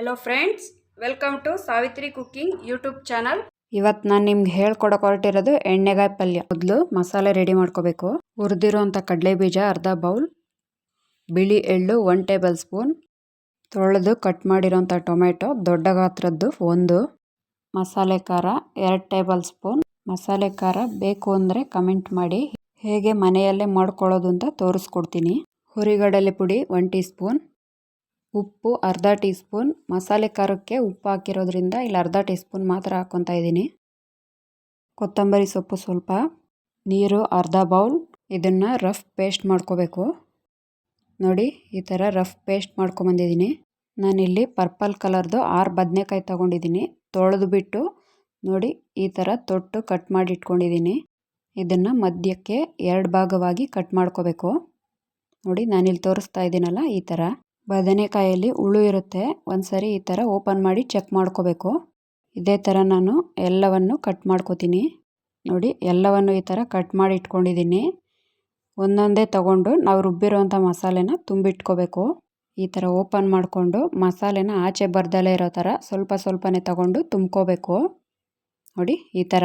Hello friends welcome to Savitri cooking YouTube channel ಇವತ್ತು ನಾನು ನಿಮ್ಗೆ ಹೇಳ್ಕೊಡಕ್ಕೆ ಹೊರಟಿರೋದು ಎಣ್ಣೆಗಾಯಿ ಪಲ್ಯ. ಮೊದಲು ಮಸಾಲೆ ರೆಡಿ ಮಾಡ್ಕೋಬೇಕು. ಹುರಿದಿರೋಂಥ ಕಡಲೆ ಬೀಜ ಅರ್ಧ ಬೌಲ್ ಬಿಳಿ ಎಳ್ಳು ಒನ್ ಟೇಬಲ್ ಸ್ಪೂನ್ ತೊಳೆದು ಕಟ್ ಮಾಡಿರೋಂಥ ಟೊಮೆಟೊ ದೊಡ್ಡ ಗಾತ್ರದ್ದು ಒಂದು, ಮಸಾಲೆ ಖಾರ ಎರಡು ಟೇಬಲ್ ಸ್ಪೂನ್ ಮಸಾಲೆ ಖಾರ ಬೇಕು ಅಂದರೆ ಕಮೆಂಟ್ ಮಾಡಿ, ಹೇಗೆ ಮನೆಯಲ್ಲೇ ಮಾಡ್ಕೊಳ್ಳೋದು ಅಂತ ತೋರಿಸ್ಕೊಡ್ತೀನಿ. ಹುರಿಗಡಲೆ ಪುಡಿ ಒನ್ ಟೀ ಸ್ಪೂನ್ ಉಪ್ಪು, ಅರ್ಧ ಟೀ ಸ್ಪೂನ್ ಮಸಾಲೆ ಖಾರಕ್ಕೆ ಉಪ್ಪು ಹಾಕಿರೋದ್ರಿಂದ ಇಲ್ಲಿ ಅರ್ಧ ಟೀ ಸ್ಪೂನ್ ಮಾತ್ರ ಹಾಕ್ಕೊತಾ ಇದ್ದೀನಿ. ಕೊತ್ತಂಬರಿ ಸೊಪ್ಪು ಸ್ವಲ್ಪ, ನೀರು, ಅರ್ಧ ಬೌಲ್. ಇದನ್ನು ರಫ್ ಪೇಸ್ಟ್ ಮಾಡ್ಕೋಬೇಕು. ನೋಡಿ, ಈ ಥರ ರಫ್ ಪೇಸ್ಟ್ ಮಾಡ್ಕೊಂಬಂದಿದ್ದೀನಿ ನಾನಿಲ್ಲಿ ಪರ್ಪಲ್ ಕಲರ್ದು ಆರು ಬದನೆಕಾಯಿ ತೊಗೊಂಡಿದ್ದೀನಿ. ತೊಳೆದು ಬಿಟ್ಟು, ನೋಡಿ, ಈ ಥರ ತೊಟ್ಟು ಕಟ್ ಮಾಡಿ ಇಟ್ಕೊಂಡಿದ್ದೀನಿ. ಇದನ್ನು ಮಧ್ಯಕ್ಕೆ ಎರಡು ಭಾಗವಾಗಿ ಕಟ್ ಮಾಡ್ಕೋಬೇಕು. ನೋಡಿ, ನಾನಿಲ್ಲಿ ತೋರಿಸ್ತಾ ಇದ್ದೀನಲ್ಲ, ಈ ಥರ. ಬದನೆಕಾಯಲ್ಲಿ ಹುಳು ಇರುತ್ತೆ, ಒಂದ್ಸರಿ ಈ ಥರ ಓಪನ್ ಮಾಡಿ ಚೆಕ್ ಮಾಡ್ಕೋಬೇಕು. ಇದೇ ಥರ ನಾನು ಎಲ್ಲವನ್ನು ಕಟ್ ಮಾಡ್ಕೋತೀನಿ. ನೋಡಿ, ಎಲ್ಲವನ್ನು ಈ ಥರ ಕಟ್ ಮಾಡಿ ಇಟ್ಕೊಂಡಿದ್ದೀನಿ. ಒಂದೊಂದೇ ತಗೊಂಡು ನಾವು ರುಬ್ಬಿರೋಂಥ ಮಸಾಲೆನ ತುಂಬಿಟ್ಕೋಬೇಕು. ಈ ಥರ ಓಪನ್ ಮಾಡಿಕೊಂಡು ಮಸಾಲೆನ ಆಚೆ ಬರ್ದಲೇ ಇರೋ ಥರ ಸ್ವಲ್ಪ ಸ್ವಲ್ಪನೇ ತಗೊಂಡು ತುಂಬ್ಕೋಬೇಕು. ನೋಡಿ, ಈ ಥರ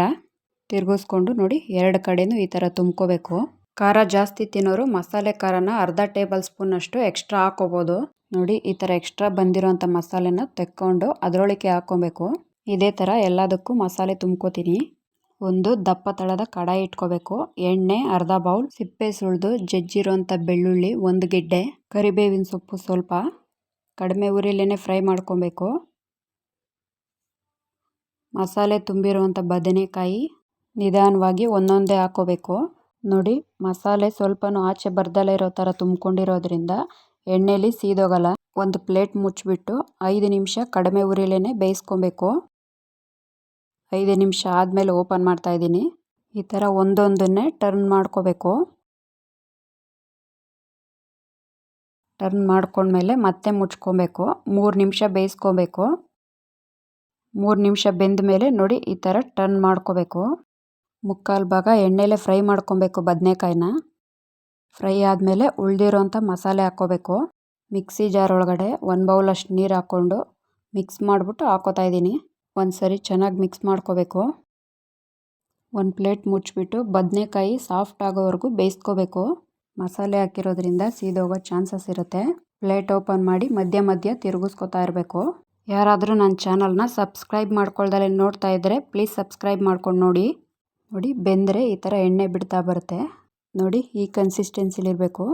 ತಿರುಗಿಸ್ಕೊಂಡು ನೋಡಿ, ಎರಡು ಕಡೆಯೂ ಈ ಥರ ತುಂಬ್ಕೋಬೇಕು. ಖಾರ ಜಾಸ್ತಿ ತಿನ್ನೋರು ಮಸಾಲೆ ಖಾರನ ಅರ್ಧ ಟೇಬಲ್ ಸ್ಪೂನಷ್ಟು ಎಕ್ಸ್ಟ್ರಾ ಹಾಕೋಬೋದು. ನೋಡಿ, ಈ ಥರ ಎಕ್ಸ್ಟ್ರಾ ಬಂದಿರೋಂಥ ಮಸಾಲೆನ ತೆಕ್ಕೊಂಡು ಅದರೊಳಗೆ ಹಾಕ್ಕೊಬೇಕು. ಇದೇ ಥರ ಎಲ್ಲದಕ್ಕೂ ಮಸಾಲೆ ತುಂಬ್ಕೋತೀನಿ. ಒಂದು ದಪ್ಪ ತಳದ ಕಡಾಯಿ ಇಟ್ಕೋಬೇಕು. ಎಣ್ಣೆ, ಅರ್ಧ ಬೌಲ್, ಸಿಪ್ಪೆ ಸುಳಿದು, ಜಜ್ಜಿರೋಂಥ ಬೆಳ್ಳುಳ್ಳಿ, ಒಂದು ಗೆಡ್ಡೆ, ಕರಿಬೇವಿನ ಸೊಪ್ಪು ಸ್ವಲ್ಪ. ಕಡಿಮೆ ಉರಿಲೇ ಫ್ರೈ ಮಾಡ್ಕೊಬೇಕು. ಮಸಾಲೆ ತುಂಬಿರುವಂಥ ಬದನೆಕಾಯಿ ನಿಧಾನವಾಗಿ ಒಂದೊಂದೇ ಹಾಕೋಬೇಕು ನೋಡಿ, ಮಸಾಲೆ ಸ್ವಲ್ಪನೂ ಆಚೆ ಬರ್ದಲೇ ಇರೋ ಥರ ತುಂಬ್ಕೊಂಡಿರೋದ್ರಿಂದ ಎಣ್ಣೆಲಿ ಸೀದೋಗಲ್ಲ. ಒಂದು ಪ್ಲೇಟ್ ಮುಚ್ಚಿಬಿಟ್ಟು ಐದು ನಿಮಿಷ ಕಡಿಮೆ ಉರಿಲೇನೆ ಬೇಯಿಸ್ಕೊಬೇಕು. ಐದು ನಿಮಿಷ ಆದಮೇಲೆ ಓಪನ್ ಮಾಡ್ತಾ ಇದ್ದೀನಿ. ಈ ಥರ ಒಂದೊಂದನ್ನೇ ಟರ್ನ್ ಮಾಡ್ಕೋಬೇಕು. ಟರ್ನ್ ಮಾಡ್ಕೊಂಡ್ಮೇಲೆ ಮತ್ತೆ ಮುಚ್ಕೊಬೇಕು. ಮೂರು ನಿಮಿಷ ಬೇಯಿಸ್ಕೊಬೇಕು. ಮೂರು ನಿಮಿಷ ಬೆಂದ ಮೇಲೆ ನೋಡಿ, ಈ ಥರ ಟರ್ನ್ ಮಾಡ್ಕೋಬೇಕು. ಮುಕ್ಕಾಲು ಭಾಗ ಎಣ್ಣೆಲೆ ಫ್ರೈ ಮಾಡ್ಕೊಬೇಕು ಬದನೇಕಾಯಿನ. ಫ್ರೈ ಆದಮೇಲೆ ಉಳಿದಿರೋಂಥ ಮಸಾಲೆ ಹಾಕ್ಕೋಬೇಕು. ಮಿಕ್ಸಿ ಜಾರ್ ಒಳಗಡೆ ಒಂದು ಬೌಲಷ್ಟು ನೀರು ಹಾಕ್ಕೊಂಡು ಮಿಕ್ಸ್ ಮಾಡಿಬಿಟ್ಟು ಹಾಕೋತಾ ಇದ್ದೀನಿ. ಒಂದು ಸರಿ ಚೆನ್ನಾಗಿ ಮಿಕ್ಸ್ ಮಾಡ್ಕೋಬೇಕು. ಒಂದು ಪ್ಲೇಟ್ ಮುಚ್ಚಿಬಿಟ್ಟು ಬದನೆಕಾಯಿ ಸಾಫ್ಟ್ ಆಗೋವರೆಗೂ ಬೇಯಿಸ್ಕೋಬೇಕು. ಮಸಾಲೆ ಹಾಕಿರೋದ್ರಿಂದ ಸೀದೋಗೋ ಚಾನ್ಸಸ್ ಇರುತ್ತೆ. ಪ್ಲೇಟ್ ಓಪನ್ ಮಾಡಿ ಮಧ್ಯ ಮಧ್ಯ ತಿರುಗಿಸ್ಕೊತಾ ಇರಬೇಕು. ಯಾರಾದರೂ ನನ್ನ ಚಾನಲ್ನ ಸಬ್ಸ್ಕ್ರೈಬ್ ಮಾಡ್ಕೊಳ್ದಲ್ಲೇ ನೋಡ್ತಾ ಇದ್ದರೆ ಪ್ಲೀಸ್ ಸಬ್ಸ್ಕ್ರೈಬ್ ಮಾಡ್ಕೊಂಡು ನೋಡಿ. ನೋಡಿ, ಬೆಂದರೆ ಈ ಥರ ಎಣ್ಣೆ ಬಿಡ್ತಾ ಬರುತ್ತೆ. ನೋಡಿ, ಈ ಕನ್ಸಿಸ್ಟೆನ್ಸಿಲಿರಬೇಕು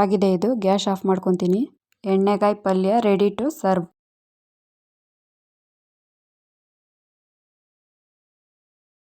ಆಗಿದೆ ಇದು, ಗ್ಯಾಸ್ ಆಫ್ ಮಾಡ್ಕೊತೀನಿ. ಎಣ್ಣೆಗಾಯಿ ಪಲ್ಯ ರೆಡಿ ಟು ಸರ್ವ್